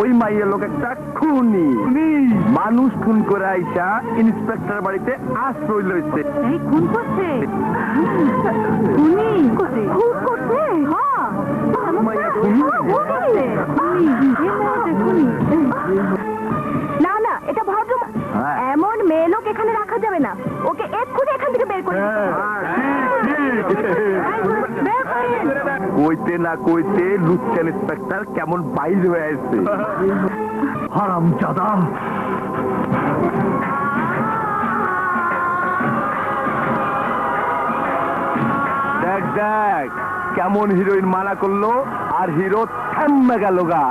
ওই মাইয়ের লোক একটা খুনি। মানুষ খুন করে আইসা ইন্সপেক্টর বাড়িতে আশ্রয় লইছে। এই খুন করছে? খুনি? খুন করছে? হ্যাঁ। মাইয়া না না এটা ভদ্র হ্যাঁ। এমন মেয়ে লোক এখানে রাখা যাবে না। ওকে এক্ষুনি এখান থেকে বের করে হ্যাঁ। কইতে না কইতে লুচ্চা ইন্সপেক্টর কেমন বাইর হয়ে আসছে। হারাম চাদা দেখ দেখ, কেমন হিরোইন মানা করল, আর হিরো থেমে গেল গা।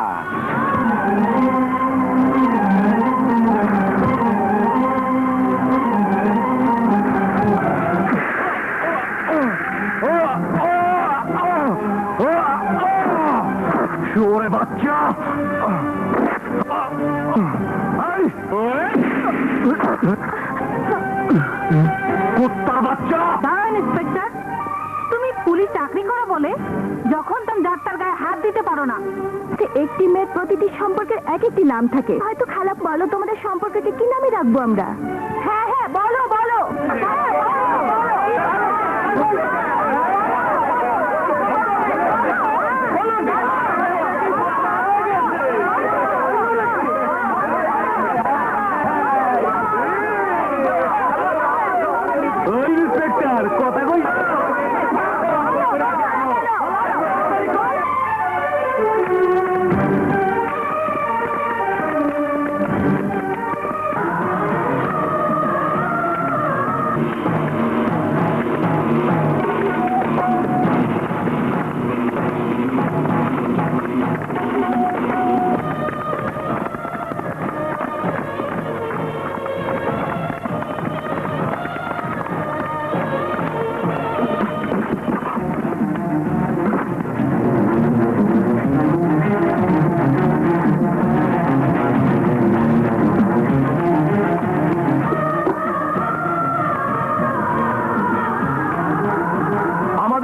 তুমি পুলিশ চাকরি করা বলে যখন তুমি ডাক্তার গায়ে হাত দিতে পারো না একটি মেয়ের প্রতিটি সম্পর্কের এক একটি নাম থাকে। হয়তো খারাপ বলো, তোমাদের সম্পর্ককে কি নামে রাখব আমরা?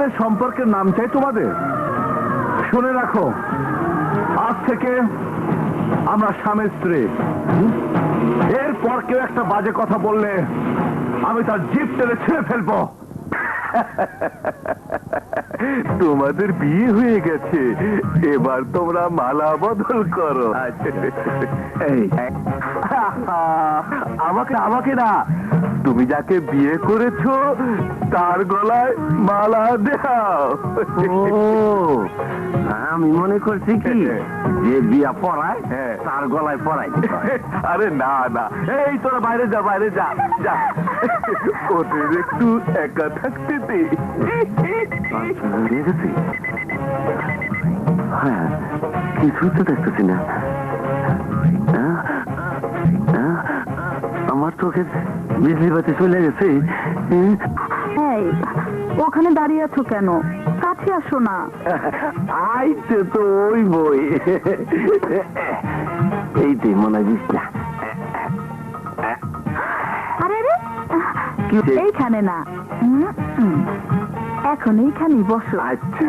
আমাদের সম্পর্কের নাম চাই তোমাদের। শুনে রাখো আজ থেকে আমরা স্বামী স্ত্রী। এরপর কেউ একটা বাজে কথা বললে আমি তার জিপ টেনে ছেড়ে ফেলব। তোমাদের বিয়ে হয়ে গেছে। এবার তোমরা মালা বদল করো। এই, আমাকে আমাকে না। তুমি যাকে বিয়ে করেছ তার গলায় মালা দাও। আমি মনে করছি কি? যে বিয়া পড়ায় হ্যাঁ। তার গলায় পড়াই আরে না না। এই তোরা বাইরে যা বাইরে যা যা। ওদের একটু একা থাকতে দে। হ্যাঁ কিছুই তো দেখতেছি না। চোখে বিজলি বাতি চলে গেছে? এই ওখানে দাঁড়িয়ে আছো কেন? কাছে আসো না। আইতে তো ওই বই। এই তো মনে বিছনা আরে রে এইখানে না। এখন এইখানেই বসো। আচ্ছা।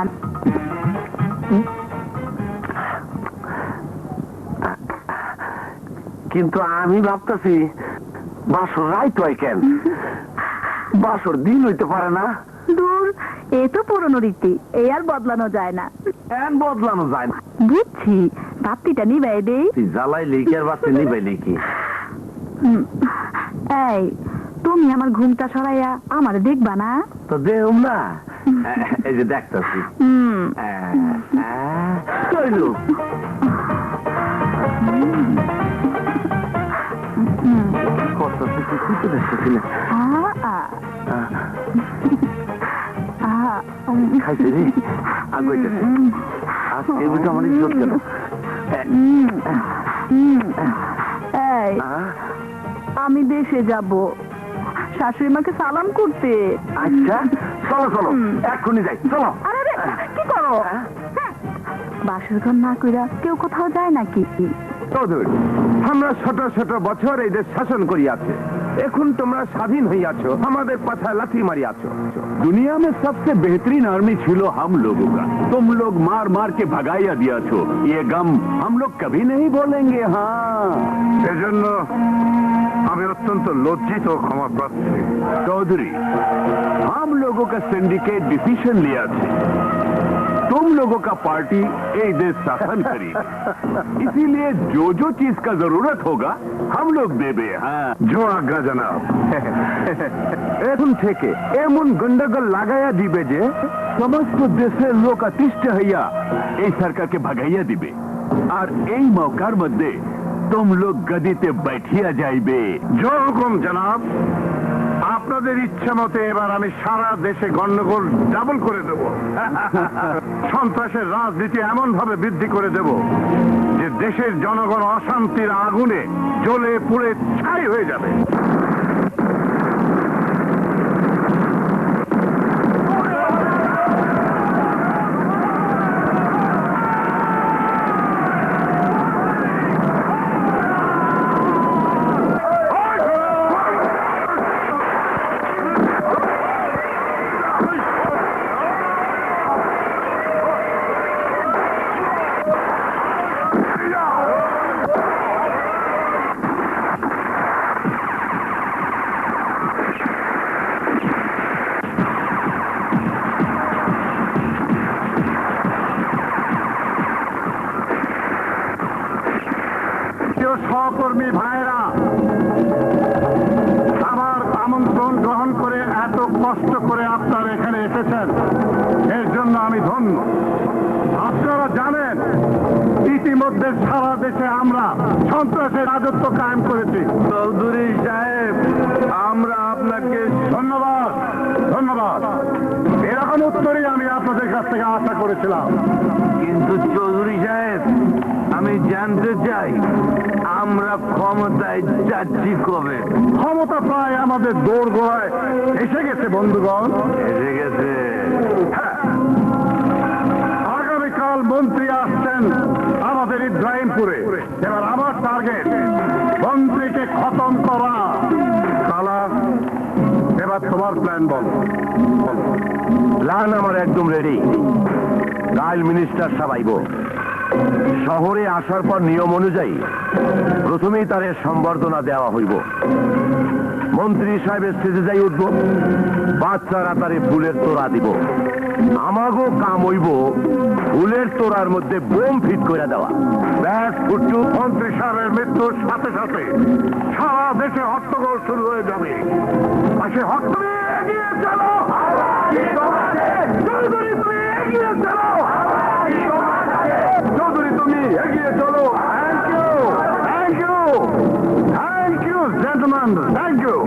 জান কিন্তু আমি ভাবতেছি বাসর রাইত হয় কেন? বাসর দিন হইতে পারে না। দূর এ তো পুরনো রীতি এই আর বদলানো যায় না। কেন বদলানো যায় না? বুঝছি বাপ্তিটা নিবাই দেই। তুই জ্বালাই লিখি আর বাচ্চা নিবাই লিখি এই তুমি আমার ঘুমটা সরাইয়া আমার দেখবা না? তো দেহম না। এই যে দেখতেছি কত কিছু না খাইছে রে। আগুইতেছে আমার ইজ্জত আমি দেশে যাব। শাশুড়ি মাকে সালাম করতে। আচ্ছা চলো চলো। এখনই এক্ষুনি যাই চলো। আরে রে, কি করো? হ্যাঁ? বাসর ঘর না কইরা কেউ কোথাও যায় নাকি? চৌধুরী আমরা ছোট ছোট বছর এই দেশ শাসন করিয়াছে। এখন তোমরা স্বাধীন হইয়াছ আমাদের পাছায় লাথি মারিয়াছ दुनिया में सबसे बेहतरीन आर्मी छिलो हम लोगों का तुम लोग मार मार के भगाइया दिया छो ये गम हम लोग कभी नहीं भूलेंगे हाँ সেজন্য আমি অত্যন্ত লজ্জিত ও ক্ষমা প্রার্থী चौधरी हम लोगों का सिंडिकेट डिसीजन लिया थे तुम लोगों का पार्टी एक देश शासन करी। इसीलिए जो जो चीज़ का ज़रूरत होगा, हम लोग देबे हाँ जो आग्रह जनाब। एम थे के ए गंडगल लगाया दीबे जे। समस्त देश लोग अतिष्ट हैया। ए सरकार के भगैया दीबे। और यही मौका मध्य तुम लोग गदी ते बैठिया जाइबे। जो हुकुम जनाब। আপনাদের ইচ্ছা মতে এবার আমি সারা দেশে গন্ডগোল ডাবল করে দেব। সন্ত্রাসের রাজনীতি এমন ভাবে বৃদ্ধি করে দেব যে দেশের জনগণ অশান্তির আগুনে জ্বলে পুড়ে ছাই হয়ে যাবে। সহকর্মী ভাইরা আমার আমন্ত্রণ গ্রহণ করে এত কষ্ট করে আপনারা এখানে এসেছেন, এর জন্য আমি ধন্য। আপনারা জানেন, ইতিমধ্যে সারা দেশে আমরা সন্ত্রাসের রাজত্ব কায়েম করেছি। চৌধুরী সাহেব, আমরা আপনাকে ধন্যবাদ ধন্যবাদ। এরকম উত্তরই আমি আপনাদের কাছ থেকে আশা করেছিলাম। কিন্তু চৌধুরী সাহেব, আমি জানতে চাই আমরা ক্ষমতায় যাচ্ছি কবে? ক্ষমতা প্রায় আমাদের দৌড় গোড়ায় এসে গেছে বন্ধুগণ। এসে গেছে। হ্যাঁ। আগামীকাল মন্ত্রী আসছেন আমাদের ইব্রাহিমপুরে। এবার আমার টার্গেট মন্ত্রীকে খতম করা। কালা এবার তোমার প্ল্যান বল। প্ল্যান আমার একদম রেডি কাল মিনিস্টার সাবাইব। শহরে আসার পর নিয়ম অনুযায়ী প্রথমেই তার সম্বর্ধনা দেওয়া হইব। মন্ত্রী সাহেবের স্টেজে যাই উঠবো, বাচ্চারা তারে ফুলের তোড়া দিব। আমাগো কাম হইব ফুলের তোড়ার মধ্যে বোম ফিট করে দেওয়া। ব্যাস, ফুটু মন্ত্রী সাহেবের মৃত্যুর সাথে সাথে সারা দেশে হট্টগোল শুরু হয়ে যাবে। পাশে হট্টগোল এগিয়ে চলো। Commander. Thank you.